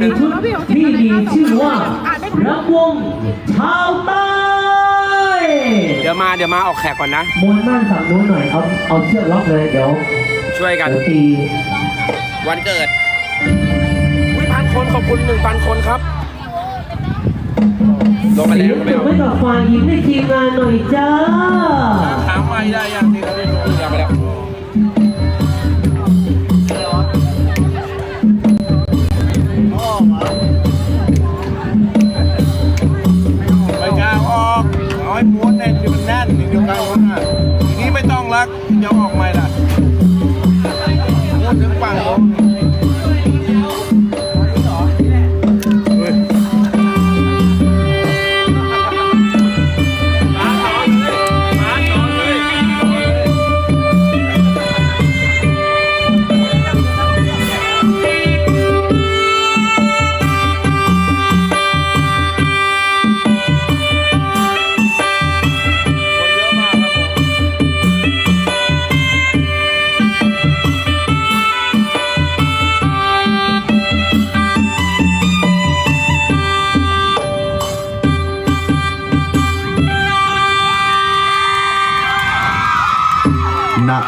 ในชุดที่มีชื่อว่าระวงชาวใต้เดี๋ยวมาเดี๋ยวมาออกแขกก่อนนะมวนม่านฝั่งนู้นหน่อยเอาเอาเชือกล็อกเลยเดี๋ยวช่วยกันเดี๋ยวตีวันเกิดอุ้ยพันคนขอบคุณหนึ่งพันคนครับลงไปเสีแล้ยวงลงไปจบแล้วไว้กับฝ่ายหญิงในทีมงานหน่อยจ้าถามไม่ได้ยังที่เขาไม่รู้ยังไปแล้ว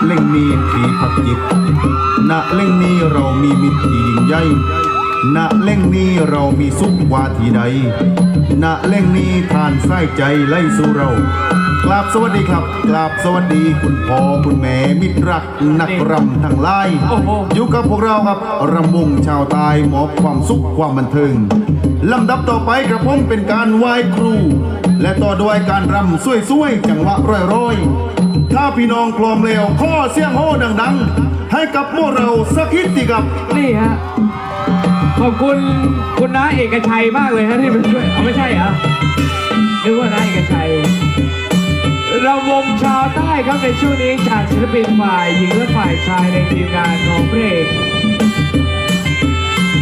เล่งนี้ผีผักจิตณเล่งนี้เรามีมิตรที่ยิ่งใหญ่ณเล่งนี้เรามีสุขวาทีใดณเล่งนี้ทานไส้ใจไล่สู่เรา กราบสวัสดีครับกราบสวัสดีคุณพ่อคุณแม่มิตรรักนักรำทั้งหลายโอ้โห อยู่กับพวกเราครับรำวงชาวใตายมอบความสุขความบันเทิงลำดับต่อไปกระผมเป็นการไหว้ครู และต่อด้วยการรำสวยๆจังหวะร้อยๆถ้าพี่น้องพร้อมแล้วข้อเสียงโห่ดังๆ ให้กับพวกเราสักฮิตสิครับ นี่ฮะ ขอบคุณคุณน้าเอกชัยมากเลยฮะที่มาช่วยเอาไม่ใช่เหรอนึกว่าน้าเอกชัยเราวงชาวใต้ครับในช่วงนี้จากศิลปินฝ่ายหญิงและฝ่ายชายในทีมงานของเพลง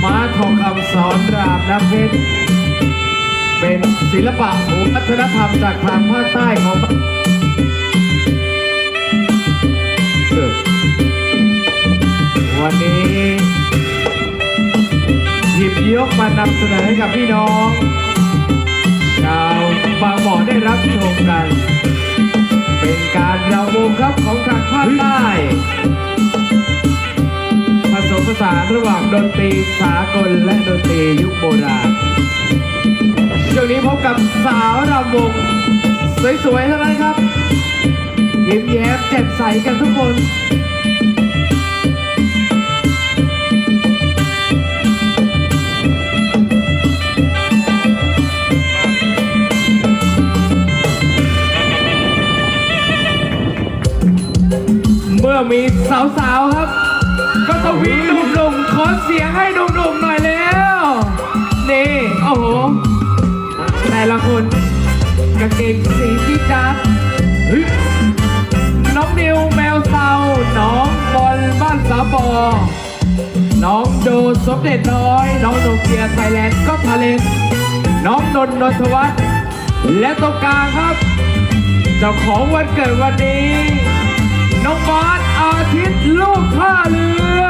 ม้าทองคำสอนรามน้ำเพชรเป็นศิลปะวัฒนธรรมจากทางภาคใต้ของวันนี้หยิบยกมานำเสนอให้กับพี่น้อง ชาวบางบ่อได้รับชมกัน เป็นการเราวงครับของทางภาคใต้ผสมผสานระหว่างดนตรีสากลและดนตรียุคโบราณช่วงนี้พบกับสาวรำวงสวยๆทั้งนั้นครับยิ้มแย้มแจ่มใสกันทุกคน มีสาวๆครับ ก็ต้องมีหนุ่มๆขอเสียงให้หนุ่มๆหน่อยแล้ว นี่โอ้โหแต่ละคนกางเกงสีที่จัดน้องนิวแมวเซาน้องบอลบ้านสาบอ น้องโดสมเด็จน้อย น้องโนเกียไทยแลนด์ก็ทาเลนน้องนนนนทวัฒน์และตรงกลางครับ เจ้าของวันเกิดวันนี้ น้องบาสอาทิตย์ลูกท่าเรือ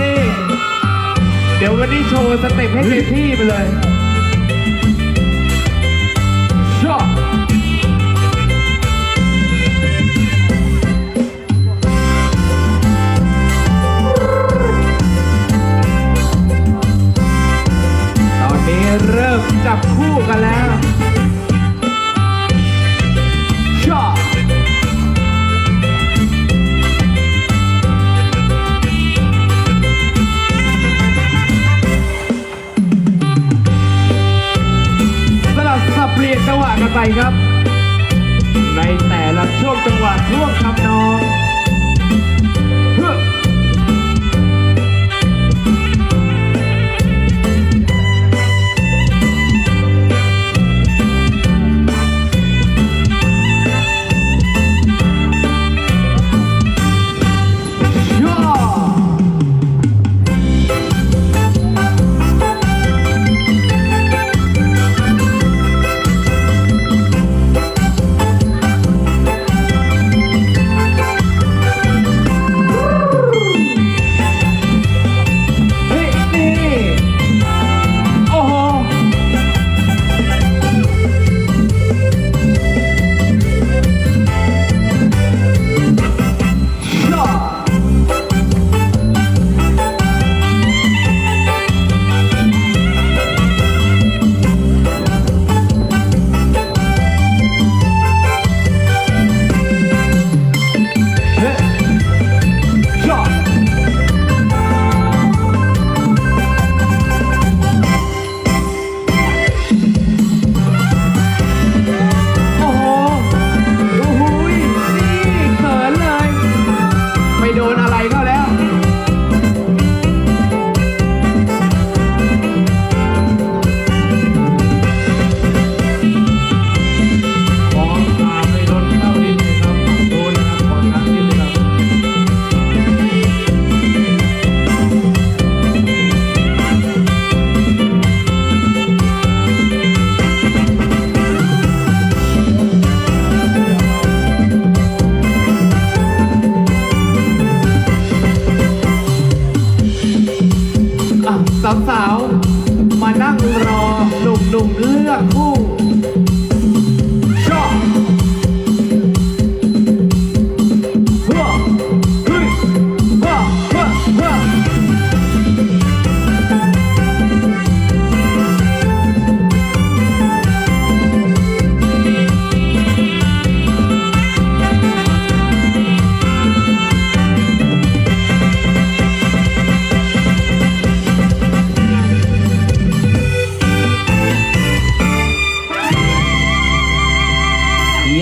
นี่ เดี๋ยววันนี้โชว์สเต็ปให้เต็มที่ไปเลย ลี่ยนจังหวะกันไปครับ ในแต่ละช่วงจังหวะช่วงคำ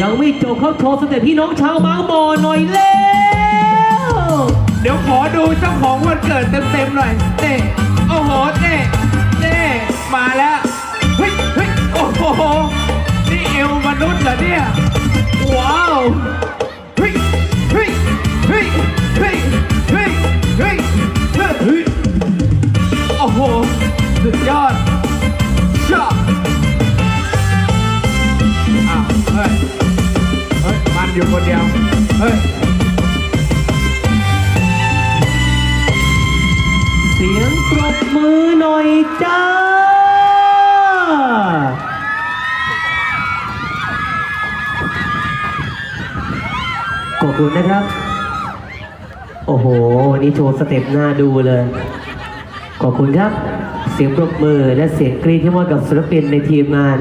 ยังไม่จบครับโชว์สเต็ปพี่น้องชาวบางบ่อหน่อยแล้วเดี๋ยวขอดูเจ้าของวันเกิดเต็มๆหน่อยเน่โอ้โหเน่เน่มาแล้วเฮ้ยเฮ้ยโอ้โหนี่เอวมนุษย์เหรอ อยู่คนเดียว เฮ้ย เสียงปรบมือหน่อยจ้า ขอบคุณนะครับ โอ้โห วันนี้โชว์สเต็ปหน้าดูเลย ขอบคุณครับ เสียงปรบมือและเสียงกรี๊ดที่มอบกับศิลปินในทีมงาน